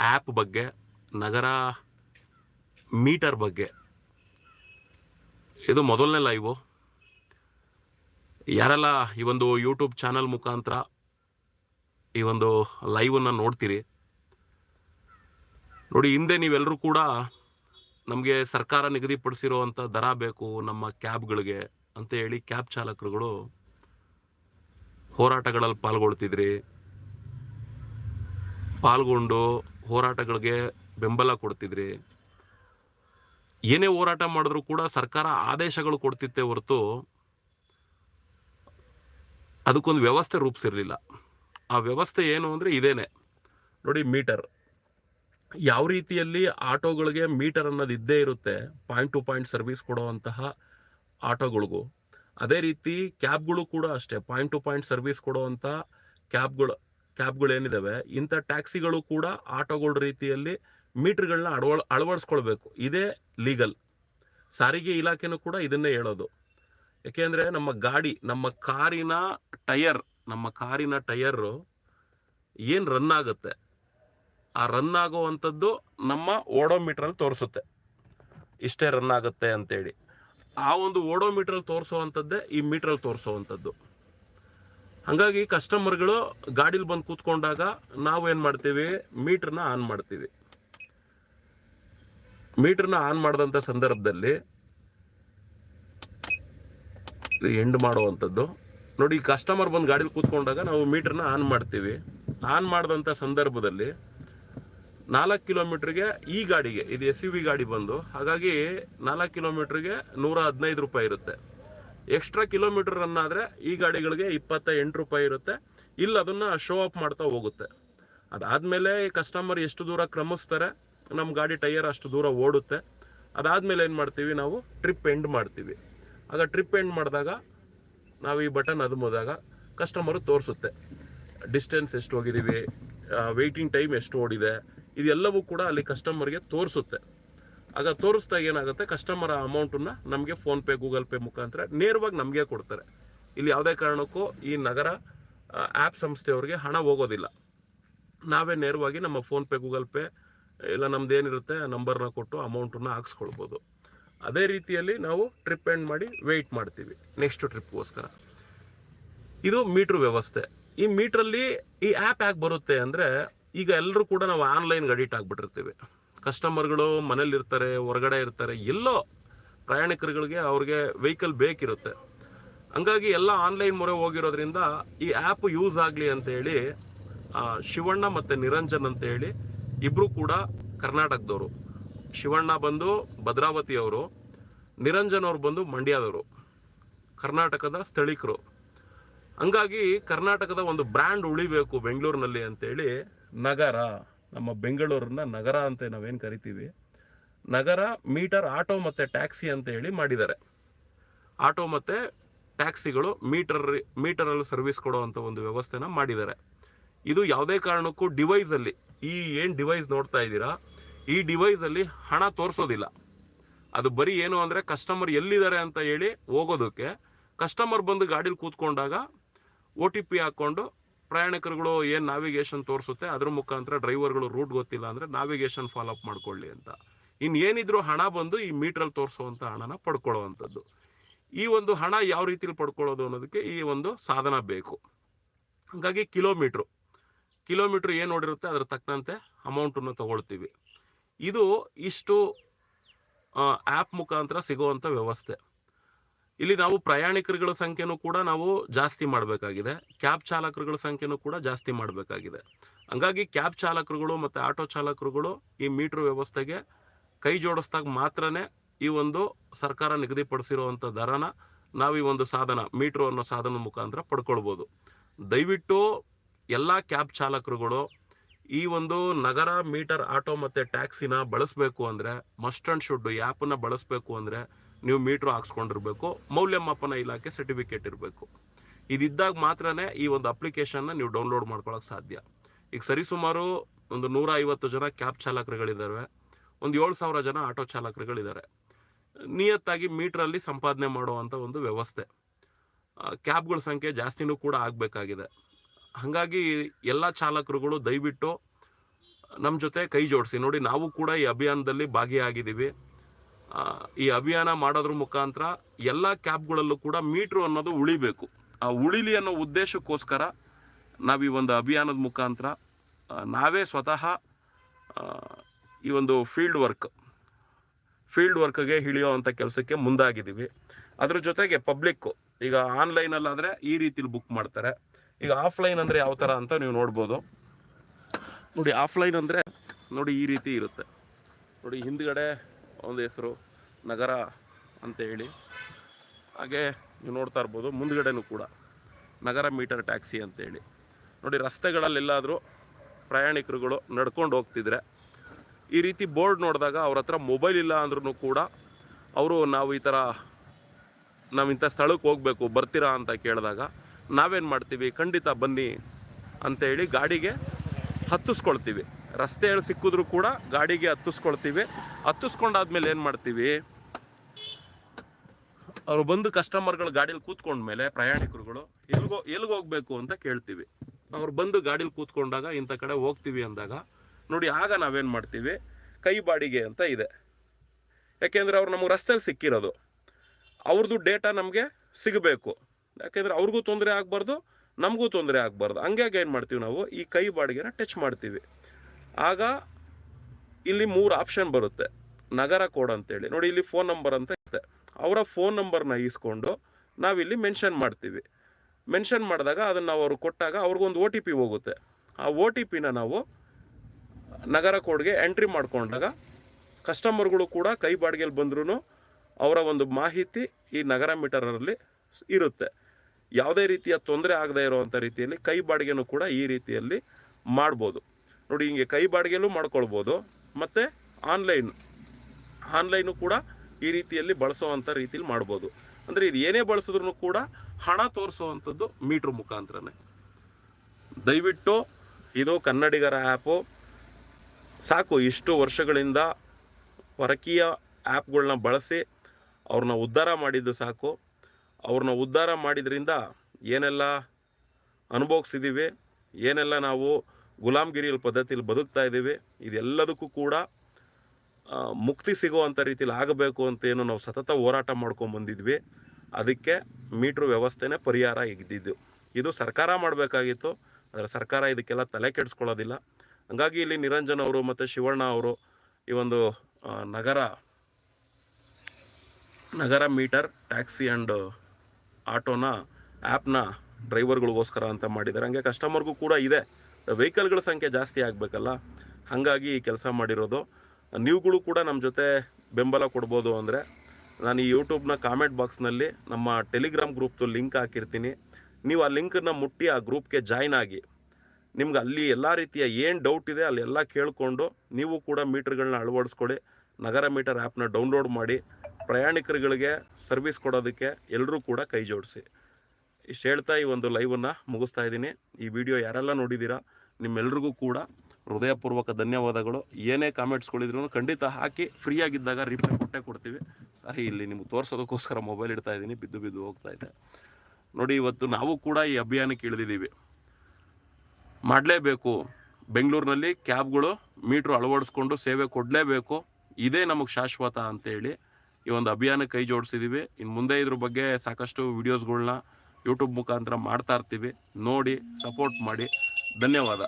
App ಬಗ್ಗೆ, ನಗರ metre ಬಗ್ಗೆ. ಇದು ಮೊದಲನೇ ಲೈವು. ಯಾರೆಲ್ಲ ಈ ಒಂದು ಯೂಟ್ಯೂಬ್ ಚಾನಲ್ ಮುಖಾಂತರ ಈ ಒಂದು ಲೈವನ್ನು ನೋಡ್ತೀರಿ, ನೋಡಿ ಹಿಂದೆ ನೀವೆಲ್ಲರೂ ಕೂಡ ನಮಗೆ ಸರ್ಕಾರ ನಿಗದಿಪಡಿಸಿರೋವಂಥ ದರ ಬೇಕು ನಮ್ಮ ಕ್ಯಾಬ್ಗಳಿಗೆ ಅಂತ ಹೇಳಿ ಕ್ಯಾಬ್ ಚಾಲಕರುಗಳು ಹೋರಾಟಗಳಲ್ಲಿ ಪಾಲ್ಗೊಳ್ತಿದ್ರಿ. ಪಾಲ್ಗೊಂಡು ಹೋರಾಟಗಳಿಗೆ ಬೆಂಬಲ ಕೊಡ್ತಿದ್ರಿ. ಏನೇ ಹೋರಾಟ ಮಾಡಿದ್ರು ಕೂಡ ಸರ್ಕಾರ ಆದೇಶಗಳು ಕೊಡ್ತಿತ್ತೆ ಹೊರತು ಅದಕ್ಕೊಂದು ವ್ಯವಸ್ಥೆ ರೂಪಿಸಿರ್ಲಿಲ್ಲ. ಆ ವ್ಯವಸ್ಥೆ ಏನು ಅಂದರೆ ಇದೇನೆ. ನೋಡಿ ಮೀಟರ್. ಯಾವ ರೀತಿಯಲ್ಲಿ ಆಟೋಗಳಿಗೆ ಮೀಟರ್ ಅನ್ನೋದು ಇದ್ದೇ ಇರುತ್ತೆ, ಪಾಯಿಂಟ್ ಟು ಪಾಯಿಂಟ್ ಸರ್ವಿಸ್ ಕೊಡುವಂತಹ ಆಟೋಗಳಿಗೂ. ಅದೇ ರೀತಿ ಕ್ಯಾಬ್ಗಳು ಕೂಡ ಅಷ್ಟೇ, ಪಾಯಿಂಟ್ ಟು ಪಾಯಿಂಟ್ ಸರ್ವಿಸ್ ಕೊಡುವಂಥ ಕ್ಯಾಬ್ಗಳು ಕ್ಯಾಬ್ಗಳು ಏನಿದಾವೆ, ಇಂಥ ಟ್ಯಾಕ್ಸಿಗಳು ಕೂಡ ಆಟೋಗಳ ರೀತಿಯಲ್ಲಿ ಮೀಟರ್ಗಳನ್ನ ಅಳವ ಅಳವಡಿಸ್ಕೊಳ್ಬೇಕು. ಇದೇ ಲೀಗಲ್. ಸಾರಿಗೆ ಇಲಾಖೆನೂ ಕೂಡ ಇದನ್ನೇ ಹೇಳೋದು. ಯಾಕೆಂದರೆ ನಮ್ಮ ಗಾಡಿ, ನಮ್ಮ ಕಾರಿನ ಟಯರ್, ನಮ್ಮ ಕಾರಿನ ಟಯರು ಏನು ರನ್ ಆಗುತ್ತೆ? ಆ ರನ್ ಆಗುವಂಥದ್ದು ನಮ್ಮ ಓಡೋಮೀಟ್ರಲ್ಲಿ ತೋರಿಸುತ್ತೆ. ಇಷ್ಟೇ ರನ್ ಆಗುತ್ತೆ ಅಂತೇಳಿ. ಆ ಒಂದು ಓಡೋಮೀಟ್ರಲ್ಲಿ ತೋರಿಸುವಂಥದ್ದೇ ಈ ಮೀಟ್ರಲ್ಲಿ ತೋರಿಸುವಂಥದ್ದು. ಹಾಗಾಗಿ ಕಸ್ಟಮರ್ಗಳು ಗಾಡೀಲಿ ಬಂದು ಕೂತ್ಕೊಂಡಾಗ ನಾವು ಏನು ಮಾಡ್ತೀವಿ? ಮೀಟ್ರನ್ನ ಆನ್ ಮಾಡ್ತೀವಿ. ಮೀಟ್ರನ್ನ ಆನ್ ಮಾಡಿದಂಥ ಸಂದರ್ಭದಲ್ಲಿ ಎಂಡ್ ಮಾಡುವಂಥದ್ದು. ನೋಡಿ ಕಸ್ಟಮರ್ ಬಂದು ಗಾಡೀಲಿ ಕೂತ್ಕೊಂಡಾಗ ನಾವು ಮೀಟ್ರನ್ನ ಆನ್ ಮಾಡ್ತೀವಿ. ಆನ್ ಮಾಡಿದಂಥ ಸಂದರ್ಭದಲ್ಲಿ ನಾಲ್ಕು ಕಿಲೋಮೀಟ್ರಿಗೆ ಈ ಗಾಡಿಗೆ, ಇದು ಎಸ್ ಯು ವಿ ಗಾಡಿ ಬಂದು, ಹಾಗಾಗಿ ನಾಲ್ಕು ಕಿಲೋಮೀಟ್ರಿಗೆ ನೂರ ಹದಿನೈದು ರೂಪಾಯಿ ಇರುತ್ತೆ. ಎಕ್ಸ್ಟ್ರಾ ಕಿಲೋಮೀಟರ್ ರನ್ ಆದರೆ ಈ ಗಾಡಿಗಳಿಗೆ ಇಪ್ಪತ್ತ ಎಂಟು ರೂಪಾಯಿ ಇರುತ್ತೆ. ಇಲ್ಲಿ, ಅದನ್ನು ಶೋ ಅಪ್ ಮಾಡ್ತಾ ಹೋಗುತ್ತೆ. ಅದಾದಮೇಲೆ ಕಸ್ಟಮರ್ ಎಷ್ಟು ದೂರ ಕ್ರಮಿಸ್ತಾರೆ ನಮ್ಮ ಗಾಡಿ ಟೈಯರ್ ಅಷ್ಟು ದೂರ ಓಡುತ್ತೆ. ಅದಾದಮೇಲೆ ಏನು ಮಾಡ್ತೀವಿ ನಾವು ಟ್ರಿಪ್ ಎಂಡ್ ಮಾಡ್ತೀವಿ. ಆಗ ಟ್ರಿಪ್ ಎಂಡ್ ಮಾಡಿದಾಗ ನಾವು ಈ ಬಟನ್ ಅದುಮೋದಾಗ ಕಸ್ಟಮರು ತೋರಿಸುತ್ತೆ. ಡಿಸ್ಟೆನ್ಸ್ ಎಷ್ಟು ಹೋಗಿದ್ದೀವಿ ವೆಯ್ಟಿಂಗ್ ಟೈಮ್ ಎಷ್ಟು ಓಡಿದೆ, ಇದೆಲ್ಲವೂ ಕೂಡ ಅಲ್ಲಿ ಕಸ್ಟಮರ್ಗೆ ತೋರಿಸುತ್ತೆ. ಆಗ ತೋರಿಸ್ದಾಗ ಏನಾಗುತ್ತೆ ಕಸ್ಟಮರ್ ಅಮೌಂಟನ್ನು ನಮಗೆ ಫೋನ್ಪೇ ಗೂಗಲ್ ಪೇ ಮುಖಾಂತರ ನೇರವಾಗಿ ನಮಗೆ ಕೊಡ್ತಾರೆ. ಇಲ್ಲಿ ಯಾವುದೇ ಕಾರಣಕ್ಕೂ ಈ ನಗರ ಆ್ಯಪ್ ಸಂಸ್ಥೆಯವ್ರಿಗೆ ಹಣ ಹೋಗೋದಿಲ್ಲ. ನಾವೇ ನೇರವಾಗಿ ನಮ್ಮ ಫೋನ್ಪೇ ಗೂಗಲ್ ಪೇ ಇಲ್ಲ ನಮ್ದು ಏನಿರುತ್ತೆ ನಂಬರ್ನ ಕೊಟ್ಟು ಅಮೌಂಟನ್ನು ಹಾಕ್ಸ್ಕೊಳ್ಬೋದು. ಅದೇ ರೀತಿಯಲ್ಲಿ ನಾವು ಟ್ರಿಪ್ ಎಂಡ್ ಮಾಡಿ ವೆಯ್ಟ್ ಮಾಡ್ತೀವಿ ನೆಕ್ಸ್ಟ್ ಟ್ರಿಪ್ಗೋಸ್ಕರ ಇದು ಮೀಟ್ರ್ ವ್ಯವಸ್ಥೆ. ಈ ಮೀಟ್ರಲ್ಲಿ ಈ ಆ್ಯಪ್ ಯಾಕೆ ಬರುತ್ತೆ ಅಂದರೆ ಈಗ ಎಲ್ಲರೂ ಕೂಡ ನಾವು ಆನ್ಲೈನ್ಗೆ ಅಡಿಟ್ ಆಗಿಬಿಟ್ಟಿರ್ತೀವಿ. ಕಸ್ಟಮರ್ಗಳು ಮನೇಲಿರ್ತಾರೆ ಹೊರಗಡೆ ಇರ್ತಾರೆ, ಎಲ್ಲೋ ಪ್ರಯಾಣಿಕರುಗಳಿಗೆ ಅವ್ರಿಗೆ ವೆಹಿಕಲ್ ಬೇಕಿರುತ್ತೆ. ಹಂಗಾಗಿ ಎಲ್ಲ ಆನ್ಲೈನ್ ಮೊರೆ ಹೋಗಿರೋದ್ರಿಂದ ಈ ಆ್ಯಪ್ ಯೂಸ್ ಆಗಲಿ ಅಂತೇಳಿ ಶಿವಣ್ಣ ಮತ್ತು ನಿರಂಜನ್ ಅಂತೇಳಿ ಇಬ್ಬರು ಕೂಡ ಕರ್ನಾಟಕದವರು. ಶಿವಣ್ಣ ಬಂದು ಭದ್ರಾವತಿಯವರು ನಿರಂಜನ್ ಅವರು ಬಂದು ಮಂಡ್ಯದವರು, ಕರ್ನಾಟಕದ ಸ್ಥಳೀಕರು. ಹಂಗಾಗಿ ಕರ್ನಾಟಕದ ಒಂದು ಬ್ರ್ಯಾಂಡ್ ಉಳಿಬೇಕು ಬೆಂಗಳೂರಿನಲ್ಲಿ ಅಂತೇಳಿ ನಗರ. ನಮ್ಮ ಬೆಂಗಳೂರನ್ನ ನಗರ ಅಂತ ನಾವೇನು ಕರಿತೀವಿ? ನಗರ ಮೀಟರ್, ಆಟೋ ಮತ್ತು ಟ್ಯಾಕ್ಸಿ ಅಂತ ಹೇಳಿ ಮಾಡಿದ್ದಾರೆ. ಆಟೋ ಮತ್ತು ಟ್ಯಾಕ್ಸಿಗಳು ಮೀಟರ್ ಮೀಟರಲ್ಲಿ ಸರ್ವಿಸ್ ಕೊಡುವಂಥ ಒಂದು ವ್ಯವಸ್ಥೆನ ಮಾಡಿದ್ದಾರೆ. ಇದು ಯಾವುದೇ ಕಾರಣಕ್ಕೂ ಡಿವೈಸಲ್ಲಿ ಈ ಏನು ಡಿವೈಸ್ ನೋಡ್ತಾ ಇದ್ದೀರಾ? ಈ ಡಿವೈಸಲ್ಲಿ ಹಣ ತೋರಿಸೋದಿಲ್ಲ. ಅದು ಬರೀ ಏನು ಅಂದರೆ ಕಸ್ಟಮರ್ ಎಲ್ಲಿದ್ದಾರೆ ಅಂತ ಹೇಳಿ ಹೋಗೋದಕ್ಕೆ ಕಸ್ಟಮರ್ ಬಂದು ಗಾಡೀಲಿ ಕೂತ್ಕೊಂಡಾಗ ಒ ಟಿ ಪಿ ಹಾಕ್ಕೊಂಡು ಪ್ರಯಾಣಿಕರುಗಳು ಏನು ನಾವಿಗೇಷನ್ ತೋರಿಸುತ್ತೆ, ಅದ್ರ ಮುಖಾಂತರ ಡ್ರೈವರ್ಗಳು ರೂಟ್ ಗೊತ್ತಿಲ್ಲ ಅಂದರೆ ನಾವಿಗೇಷನ್ ಫಾಲೋ ಅಪ್ ಮಾಡ್ಕೊಳ್ಳಿ ಅಂತ. ಇನ್ನು ಏನಿದ್ರು ಹಣ ಬಂದು ಈ ಮೀಟ್ರಲ್ಲಿ ತೋರಿಸುವಂಥ ಹಣನ ಪಡ್ಕೊಳ್ಳುವಂಥದ್ದು. ಈ ಒಂದು ಹಣ ಯಾವ ರೀತಿಲಿ ಪಡ್ಕೊಳ್ಳೋದು ಅನ್ನೋದಕ್ಕೆ ಈ ಒಂದು ಸಾಧನ ಬೇಕು. ಹಾಗಾಗಿ ಕಿಲೋಮೀಟ್ರು ಕಿಲೋಮೀಟ್ರ್ ಏನು ನೋಡಿರುತ್ತೆ, ಅದ್ರ ತಕ್ಕಂತೆ ಅಮೌಂಟನ್ನು ತಗೊಳ್ತೀವಿ. ಇದು ಇಷ್ಟು ಆ್ಯಪ್ ಮುಖಾಂತರ ಸಿಗುವಂಥ ವ್ಯವಸ್ಥೆ. ಇಲ್ಲಿ ನಾವು ಪ್ರಯಾಣಿಕರುಗಳ ಸಂಖ್ಯೆನೂ ಕೂಡ ನಾವು ಜಾಸ್ತಿ ಮಾಡಬೇಕಾಗಿದೆ. ಕ್ಯಾಬ್ ಚಾಲಕರುಗಳ ಸಂಖ್ಯೆನೂ ಕೂಡ ಜಾಸ್ತಿ ಮಾಡಬೇಕಾಗಿದೆ. ಹಂಗಾಗಿ ಕ್ಯಾಬ್ ಚಾಲಕರುಗಳು ಮತ್ತು ಆಟೋ ಚಾಲಕರುಗಳು ಈ ಮೀಟ್ರ್ ವ್ಯವಸ್ಥೆಗೆ ಕೈ ಜೋಡಿಸ್ದಾಗ ಮಾತ್ರನೇ ಈ ಒಂದು ಸರ್ಕಾರ ನಿಗದಿಪಡಿಸಿರುವಂಥ ದರನ ನಾವು ಈ ಒಂದು ಸಾಧನ, ಮೀಟ್ರ್ ಅನ್ನೋ ಸಾಧನದ ಮುಖಾಂತರ ಪಡ್ಕೊಳ್ಬೋದು. ದಯವಿಟ್ಟು ಎಲ್ಲ ಕ್ಯಾಬ್ ಚಾಲಕರುಗಳು ಈ ಒಂದು ನಗರ ಮೀಟರ್, ಆಟೋ ಮತ್ತು ಟ್ಯಾಕ್ಸಿನ ಬಳಸಬೇಕು ಅಂದರೆ, ಮಸ್ಟ್ ಆ್ಯಂಡ್ ಶುಡ್ ಈ ಆ್ಯಪನ್ನು ಬಳಸಬೇಕು ಅಂದರೆ ನೀವು ಮೀಟ್ರ್ ಹಾಕ್ಸ್ಕೊಂಡಿರ್ಬೇಕು, ಮೌಲ್ಯಮಾಪನ ಇಲಾಖೆ ಸರ್ಟಿಫಿಕೇಟ್ ಇರಬೇಕು. ಇದಿದ್ದಾಗ ಮಾತ್ರನೇ ಈ ಒಂದು ಅಪ್ಲಿಕೇಶನ್ನ ನೀವು ಡೌನ್ಲೋಡ್ ಮಾಡ್ಕೊಳ್ಳೋಕೆ ಸಾಧ್ಯ. ಈಗ ಸರಿಸುಮಾರು ಒಂದು ನೂರ ಐವತ್ತು ಜನ ಕ್ಯಾಬ್ ಚಾಲಕರುಗಳಿದ್ದಾವೆ ಒಂದು ಏಳು ಸಾವಿರ ಜನ ಆಟೋ ಚಾಲಕರುಗಳಿದ್ದಾರೆ ನಿಯತ್ತಾಗಿ ಮೀಟ್ರಲ್ಲಿ ಸಂಪಾದನೆ ಮಾಡುವಂಥ ಒಂದು ವ್ಯವಸ್ಥೆ. ಕ್ಯಾಬ್ಗಳ ಸಂಖ್ಯೆ ಜಾಸ್ತಿನೂ ಕೂಡ ಆಗಬೇಕಾಗಿದೆ. ಹಾಗಾಗಿ ಎಲ್ಲ ಚಾಲಕರುಗಳು ದಯವಿಟ್ಟು ನಮ್ಮ ಜೊತೆ ಕೈ ಜೋಡಿಸಿ. ನೋಡಿ, ನಾವು ಕೂಡ ಈ ಅಭಿಯಾನದಲ್ಲಿ ಭಾಗಿಯಾಗಿದ್ದೀವಿ. ಈ ಅಭಿಯಾನ ಮಾಡೋದ್ರ ಮುಖಾಂತರ ಎಲ್ಲ ಕ್ಯಾಬ್ಗಳಲ್ಲೂ ಕೂಡ ಮೀಟ್ರು ಅನ್ನೋದು ಉಳಿಬೇಕು. ಆ, ಉಳಿಲಿ ಅನ್ನೋ ಉದ್ದೇಶಕ್ಕೋಸ್ಕರ ನಾವು ಈ ಒಂದು ಅಭಿಯಾನದ ಮುಖಾಂತರ ನಾವೇ ಸ್ವತಃ ಈ ಒಂದು ಫೀಲ್ಡ್ ವರ್ಕ್, ಫೀಲ್ಡ್ ವರ್ಕ್ಗೆ ಇಳಿಯೋವಂಥ ಕೆಲಸಕ್ಕೆ ಮುಂದಾಗಿದ್ದೀವಿ. ಅದ್ರ ಜೊತೆಗೆ ಪಬ್ಲಿಕ್ಕು ಈಗ ಆನ್ಲೈನಲ್ಲಾದರೆ ಈ ರೀತಿಲಿ ಬುಕ್ ಮಾಡ್ತಾರೆ. ಈಗ ಆಫ್ಲೈನ್ ಅಂದರೆ ಯಾವ ಥರ ಅಂತ ನೀವು ನೋಡ್ಬೋದು. ನೋಡಿ, ಆಫ್ಲೈನ್ ಅಂದರೆ ನೋಡಿ ಈ ರೀತಿ ಇರುತ್ತೆ. ನೋಡಿ ಹಿಂದ್ಗಡೆ ಒಂದು ಹೆಸರು. ನಗರ ಅಂತ ಹೇಳಿ. ಹಾಗೆ ನೀವು ನೋಡ್ತಾ ಇರ್ಬೋದು, ಮುಂದ್ಗಡೆನೂ ಕೂಡ ನಗರ ಮೀಟರ್ ಟ್ಯಾಕ್ಸಿ ಅಂತೇಳಿ ನೋಡಿ, ರಸ್ತೆಗಳಲ್ಲೆಲ್ಲಾದರೂ ಪ್ರಯಾಣಿಕರುಗಳು ನಡ್ಕೊಂಡು ಹೋಗ್ತಿದ್ರೆ, ಈ ರೀತಿ ಬೋರ್ಡ್ ನೋಡಿದಾಗ ಅವ್ರ ಹತ್ರ ಮೊಬೈಲ್ ಇಲ್ಲ ಅಂದ್ರೂ ಕೂಡ ಅವರು ನಾವು ಈ ಥರ ನಾವು ಇಂಥ ಸ್ಥಳಕ್ಕೆ ಹೋಗಬೇಕು, ಬರ್ತೀರಾ ಅಂತ ಕೇಳಿದಾಗ ನಾವೇನು ಮಾಡ್ತೀವಿ, ಖಂಡಿತ ಬನ್ನಿ ಅಂತೇಳಿ ಗಾಡಿಗೆ ಹತ್ತಿಸ್ಕೊಳ್ತೀವಿ. ರಸ್ತೆಯಲ್ಲಿ ಸಿಕ್ಕಿದ್ರು ಕೂಡ ಗಾಡಿಗೆ ಹತ್ತಿಸ್ಕೊಳ್ತೀವಿ. ಹತ್ತಿಸ್ಕೊಂಡಾದ್ಮೇಲೆ ಏನು ಮಾಡ್ತೀವಿ ಅವ್ರು ಬಂದು ಕಸ್ಟಮರ್ಗಳು ಗಾಡೀಲಿ ಕೂತ್ಕೊಂಡ್ಮೇಲೆ ಪ್ರಯಾಣಿಕರುಗಳು, ಎಲ್ಗೋ, ಎಲ್ಗೆ ಹೋಗ್ಬೇಕು ಅಂತ ಕೇಳ್ತೀವಿ. ಅವ್ರು ಬಂದು ಗಾಡೀಲಿ ಕೂತ್ಕೊಂಡಾಗ ಇಂಥ ಕಡೆ ಹೋಗ್ತೀವಿ ಅಂದಾಗ, ನೋಡಿ ಆಗ ನಾವೇನು ಮಾಡ್ತೀವಿ? ಕೈ ಬಾಡಿಗೆ ಅಂತ ಇದೆ. ಯಾಕೆಂದರೆ ಅವ್ರು ನಮಗೆ ರಸ್ತೆಯಲ್ಲಿ ಸಿಕ್ಕಿರೋದು. ಅವ್ರದ್ದು ಡೇಟಾ ನಮಗೆ ಸಿಗಬೇಕು. ಯಾಕೆಂದರೆ ಅವ್ರಿಗೂ ತೊಂದರೆ ಆಗಬಾರ್ದು, ನಮಗೂ ತೊಂದರೆ ಆಗಬಾರ್ದು. ಹಂಗಾಗಿ ಏನು ಮಾಡ್ತೀವಿ ನಾವು? ಈ ಕೈ ಬಾಡಿಗೆನ ಟಚ್ ಮಾಡ್ತೀವಿ. ಆಗ ಇಲ್ಲಿ ಮೂರು ಆಪ್ಷನ್ ಬರುತ್ತೆ. ನಗರ ಕೋಡ್ ಅಂತೇಳಿ. ನೋಡಿ, ಇಲ್ಲಿ ಫೋನ್ ನಂಬರ್ ಅಂತ ಇರುತ್ತೆ. ಅವರ ಫೋನ್ ನಂಬರ್ನ ಈಸ್ಕೊಂಡು ನಾವಿಲ್ಲಿ ಮೆನ್ಷನ್ ಮಾಡ್ತೀವಿ. ಮೆನ್ಷನ್ ಮಾಡಿದಾಗ ಅದನ್ನು ನಾವು ಅವ್ರಿಗೆ ಕೊಟ್ಟಾಗ ಅವ್ರಿಗೊಂದು ಒ ಟಿ ಪಿ ಹೋಗುತ್ತೆ. ಆ ಒ ಟಿ ಪಿನ ನಾವು ನಗರ ಕೋಡ್ಗೆ ಎಂಟ್ರಿ ಮಾಡಿಕೊಂಡಾಗ ಕಸ್ಟಮರ್ಗಳು ಕೂಡ ಕೈ ಬಾಡಿಗೆಯಲ್ಲಿ ಬಂದ್ರೂ ಅವರ ಒಂದು ಮಾಹಿತಿ ಈ ನಗರ ಮೀಟರಲ್ಲಿ ಇರುತ್ತೆ. ಯಾವುದೇ ರೀತಿಯ ತೊಂದರೆ ಆಗದೇ ಇರುವಂಥ ರೀತಿಯಲ್ಲಿ ಕೈ ಬಾಡಿಗೆನೂ ಕೂಡ ಈ ರೀತಿಯಲ್ಲಿ ಮಾಡ್ಬೋದು. ನೋಡಿ ಹಿಂಗೆ ಕೈ ಬಾಡಿಗೆಲೂ ಮಾಡ್ಕೊಳ್ಬೋದು. ಮತ್ತು ಆನ್ಲೈನ್ ಆನ್ಲೈನು ಕೂಡ ಈ ರೀತಿಯಲ್ಲಿ ಬಳಸೋವಂಥ ರೀತಿಯಲ್ಲಿ ಮಾಡ್ಬೋದು. ಅಂದರೆ ಇದು ಏನೇ ಬಳಸಿದ್ರು ಕೂಡ ಹಣ ತೋರಿಸುವಂಥದ್ದು ಮೀಟ್ರ್ ಮುಖಾಂತರನೇ. ದಯವಿಟ್ಟು ಇದು ಕನ್ನಡಿಗರ ಆ್ಯಪು. ಸಾಕು, ಇಷ್ಟು ವರ್ಷಗಳಿಂದ ಪರಕೀಯ ಆ್ಯಪ್ಗಳನ್ನ ಬಳಸಿ ಅವ್ರನ್ನ ಉದ್ಧಾರ ಮಾಡಿದ್ದು ಸಾಕು. ಅವ್ರನ್ನ ಉದ್ಧಾರ ಮಾಡಿದ್ರಿಂದ ಏನೆಲ್ಲ ಅನುಭವಿಸಿದ್ದೀವಿ ಏನೆಲ್ಲ ನಾವು ಗುಲಾಮ್ಗಿರಿಯಲ್ಲಿ ಪದ್ಧತಿಯಲ್ಲಿ ಬದುಕ್ತಾ ಇದ್ದೀವಿ ಇದೆಲ್ಲದಕ್ಕೂ ಕೂಡ ಮುಕ್ತಿ ಸಿಗುವಂಥ ರೀತಿಯಲ್ಲಿ ಆಗಬೇಕು ಅಂತ ಏನು ನಾವು ಸತತ ಹೋರಾಟ ಮಾಡ್ಕೊಂಡು ಬಂದಿದ್ವಿ. ಅದಕ್ಕೆ ಮೀಟ್ರ್ ವ್ಯವಸ್ಥೆನೇ ಪರಿಹಾರ ಇದ್ದಿದ್ದು ಇದು ಸರ್ಕಾರ ಮಾಡಬೇಕಾಗಿತ್ತು. ಆದರೆ ಸರ್ಕಾರ ಇದಕ್ಕೆಲ್ಲ ತಲೆ ಕೆಡಿಸ್ಕೊಳ್ಳೋದಿಲ್ಲ. ಹಂಗಾಗಿ ಇಲ್ಲಿ ನಿರಂಜನ್ ಅವರು ಮತ್ತು ಶಿವಣ್ಣ ಅವರು ಈ ಒಂದು Nagara Nagara meter, taxi and ಆಟೋನ ಆ್ಯಪ್ನ ಡ್ರೈವರ್ಗಳಿಗೋಸ್ಕರ ಅಂತ ಮಾಡಿದ್ದಾರೆ. ಹಂಗೆ ಕಸ್ಟಮರ್ಗೂ ಕೂಡ ಇದೆ. ವೆಹಿಕಲ್ಗಳ ಸಂಖ್ಯೆ ಜಾಸ್ತಿ ಆಗಬೇಕಲ್ಲ. ಹಾಗಾಗಿ ಈ ಕೆಲಸ ಮಾಡಿರೋದು. ನೀವುಗಳು ಕೂಡ ನಮ್ಮ ಜೊತೆ ಬೆಂಬಲ ಕೊಡ್ಬೋದು ಅಂದರೆ ನಾನು ಈ ಯೂಟ್ಯೂಬ್ನ ಕಾಮೆಂಟ್ ಬಾಕ್ಸ್ನಲ್ಲಿ ನಮ್ಮ ಟೆಲಿಗ್ರಾಮ್ ಗ್ರೂಪ್ದು ಲಿಂಕ್ ಹಾಕಿರ್ತೀನಿ. ನೀವು ಆ ಲಿಂಕನ್ನು ಮುಟ್ಟಿ ಆ ಗ್ರೂಪ್ಗೆ ಜಾಯ್ನ್ ಆಗಿ ನಿಮ್ಗೆ ಅಲ್ಲಿ ಎಲ್ಲ ರೀತಿಯ ಏನು ಡೌಟ್ ಇದೆ ಅಲ್ಲೆಲ್ಲ ಕೇಳಿಕೊಂಡು ನೀವು ಕೂಡ ಮೀಟರ್ಗಳನ್ನ ಅಳವಡಿಸ್ಕೊಳ್ಳಿ ನಗರ ಮೀಟರ್ ಆ್ಯಪ್ನ ಡೌನ್ಲೋಡ್ ಮಾಡಿ, ಪ್ರಯಾಣಿಕರುಗಳಿಗೆ ಸರ್ವಿಸ್ ಕೊಡೋದಕ್ಕೆ ಎಲ್ಲರೂ ಕೂಡ ಕೈ ಜೋಡಿಸಿ. ಇಷ್ಟು ಹೇಳ್ತಾ ಈ ಒಂದು ಲೈವನ್ನು ಮುಗಿಸ್ತಾ ಇದ್ದೀನಿ. ಈ ವಿಡಿಯೋ ಯಾರೆಲ್ಲ ನೋಡಿದ್ದೀರಾ ನಿಮ್ಮೆಲ್ರಿಗೂ ಕೂಡ ಹೃದಯಪೂರ್ವಕ ಧನ್ಯವಾದಗಳು. ಏನೇ ಕಾಮೆಂಟ್ಸ್ಗಳಿದ್ರು ಖಂಡಿತ ಹಾಕಿ ಫ್ರೀಯಾಗಿದ್ದಾಗ ರಿಪ್ಲೈ ಕೊಟ್ಟೇ ಕೊಡ್ತೀವಿ. ಸರಿ, ಇಲ್ಲಿ ನಿಮ್ಗೆ ತೋರಿಸೋದಕ್ಕೋಸ್ಕರ ಮೊಬೈಲ್ ಇಡ್ತಾ ಇದ್ದೀನಿ, ಬಿದ್ದು ಬಿದ್ದು ಹೋಗ್ತಾ ಇದೆ. ನೋಡಿ, ಇವತ್ತು ನಾವು ಕೂಡ ಈ ಅಭಿಯಾನಕ್ಕೆ ಇಳಿದಿದ್ದೀವಿ. ಮಾಡಲೇಬೇಕು. ಬೆಂಗಳೂರಿನಲ್ಲಿ ಕ್ಯಾಬ್ಗಳು, ಮೀಟ್ರ್ ಅಳವಡಿಸ್ಕೊಂಡು ಸೇವೆ ಕೊಡಲೇಬೇಕು. ಇದೇ ನಮಗೆ ಶಾಶ್ವತ ಅಂತೇಳಿ ಈ ಒಂದು ಅಭಿಯಾನ ಕೈ ಜೋಡಿಸಿದ್ದೀವಿ ಇನ್ನು ಮುಂದೆ ಇದ್ರ ಬಗ್ಗೆ ಸಾಕಷ್ಟು ವೀಡಿಯೋಸ್ಗಳನ್ನ ಯೂಟ್ಯೂಬ್ ಮುಖಾಂತರ ಮಾಡ್ತಾ ಇರ್ತೀವಿ. ನೋಡಿ ಸಪೋರ್ಟ್ ಮಾಡಿ. ಧನ್ಯವಾದ.